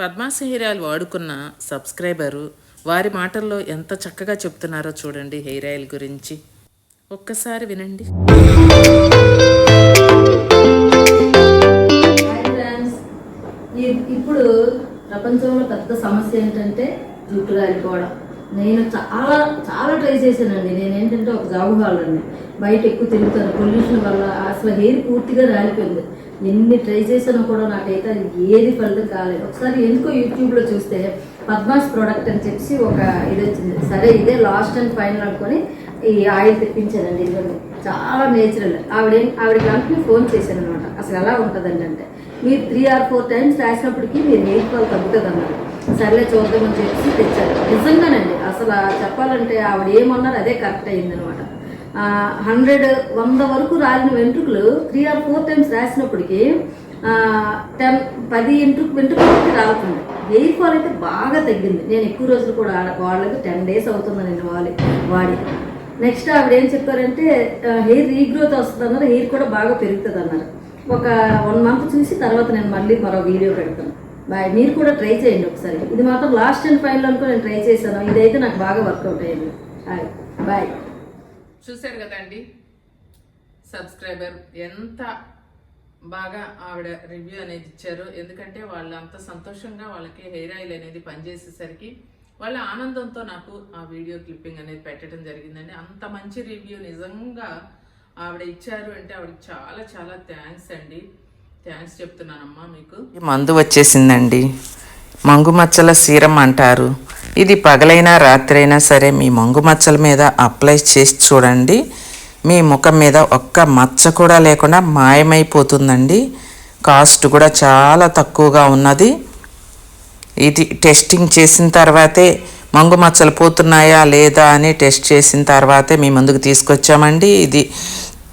పద్మాసి hair oil వాడుకున్న subscriber వారి మాటల్లో ఎంత చక్కగా చెప్తున్నారో చూడండి హెయిర్ ఆయిల్ గురించి. ఒక్కసారి వినండి. ఇప్పుడు ప్రపంచంలో పెద్ద సమస్య ఏంటంటే జుట్టు రాలిపోవడం. నేను చాలా చాలా ట్రై చేశానండి. నేను ఏంటంటే ఒక జాబ్ కావాలండి. బయట ఎక్కువ తిరుగుతాను. పొల్యూషన్ వల్ల అసలు హెయిర్ పూర్తిగా రాలిపోయింది. ఎన్ని ట్రై చేసినా కూడా నాకైతే అది ఏది ఫలితం కాలేదు. ఒకసారి ఎందుకో యూట్యూబ్లో చూస్తే పద్మాస్ ప్రోడక్ట్ అని చెప్పి ఒక ఇది వచ్చింది. సరే ఇదే లాస్ట్ అండ్ ఫైనల్ అనుకొని ఈ ఆయిల్ తెప్పించానండి ఇదిగోండి చాలా నేచురల్ ఆవిడ ఆవిడ కంపెనీ ఫోన్ చేశాను అనమాట అసలు ఎలా ఉంటుందండి అంటే మీరు త్రీ ఆర్ ఫోర్ టైమ్స్ రాసినప్పటికీ మీరు ఎయిట్ ఫాల్ తగ్గుతుంది అన్నారు సర్లే చూద్దామని చెప్పి తెచ్చారు. నిజంగానండి అసలు చెప్పాలంటే ఆవిడ ఏమన్నారు అదే కరెక్ట్ అయిందనమాట హండ్రెడ్ వంద వరకు రాలిన వెంట్రుకలు త్రీ ఆర్ ఫోర్ టైమ్స్ రాసినప్పటికీ టెన్ పది వెంట్రుకు వెంట్రుకలకి రాలుతుంది హెయిర్ ఫాల్ అయితే బాగా తగ్గింది. నేను ఎక్కువ రోజులు కూడా వాళ్ళకి టెన్ డేస్ అవుతుంది నేను వాడి వాడి. నెక్స్ట్ ఆవిడ ఏం చెప్పారంటే హెయిర్ రీగ్రోత్ వస్తుంది అన్నారు హెయిర్ కూడా బాగా పెరుగుతుంది అన్నారు. ఒక వన్ మంత్ చూసి తర్వాత నేను మళ్ళీ మరో వీడియో పెడతాను. బాయ్ మీరు కూడా ట్రై చేయండి ఒకసారి. ఇది మాత్రం లాస్ట్ అండ్ ఫైనల్ అనుకో నేను ట్రై చేశాను. ఇదైతే నాకు బాగా వర్కౌట్ అయ్యింది హాయ్ బాయ్ చూశారు కదండి సబ్స్క్రైబర్ ఎంత బాగా ఆవిడ రివ్యూ అనేది ఇచ్చారు ఎందుకంటే వాళ్ళు అంత సంతోషంగా వాళ్ళకి హెయిర్ ఆయిల్ అనేది పనిచేసేసరికి వాళ్ళ ఆనందంతో నాకు ఆ వీడియో క్లిప్పింగ్ అనేది పెట్టడం జరిగిందండి. అంత మంచి రివ్యూ నిజంగా ఆవిడ ఇచ్చారు అంటే ఆవిడకి చాలా చాలా థ్యాంక్స్ అండి. థ్యాంక్స్ చెప్తున్నానమ్మా మీకు. మందు వచ్చేసిందండి. మంగు మచ్చల సీరం అంటారు. ఇది పగలైనా రాత్రైనా సరే మీ మంగు మచ్చల మీద అప్లై చేసి చూడండి. మీ ముఖం మీద ఒక్క మచ్చ కూడా లేకుండా మాయమైపోతుందండి. కాస్ట్ కూడా చాలా తక్కువగా ఉన్నది. ఇది టెస్టింగ్ చేసిన తర్వాతే మంగు మచ్చలు పోతున్నాయా లేదా అని టెస్ట్ చేసిన తర్వాతే మీ ముందుకు తీసుకొచ్చామండి. ఇది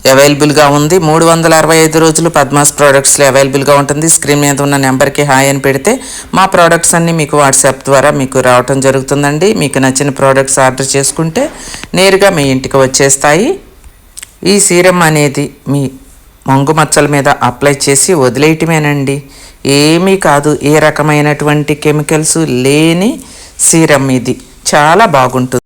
అవైలబుల్గా ఉంది. మూడు వందల అరవై ఐదు రోజులు పద్మాస్ ప్రోడక్ట్స్లో అవైలబుల్గా ఉంటుంది. స్క్రీన్ మీద ఉన్న నెంబర్కి హాయ్ అని పెడితే మా ప్రోడక్ట్స్ అన్నీ మీకు వాట్సాప్ ద్వారా మీకు రావటం జరుగుతుందండి. మీకు నచ్చిన ప్రోడక్ట్స్ ఆర్డర్ చేసుకుంటే నేరుగా మీ ఇంటికి వచ్చేస్తాయి. ఈ సీరం అనేది మీ మొంగు మచ్చల మీద అప్లై చేసి వదిలేయటమేనండి. ఏమీ కాదు ఏ రకమైనటువంటి కెమికల్స్ లేని సీరం ఇది. చాలా బాగుంటుంది.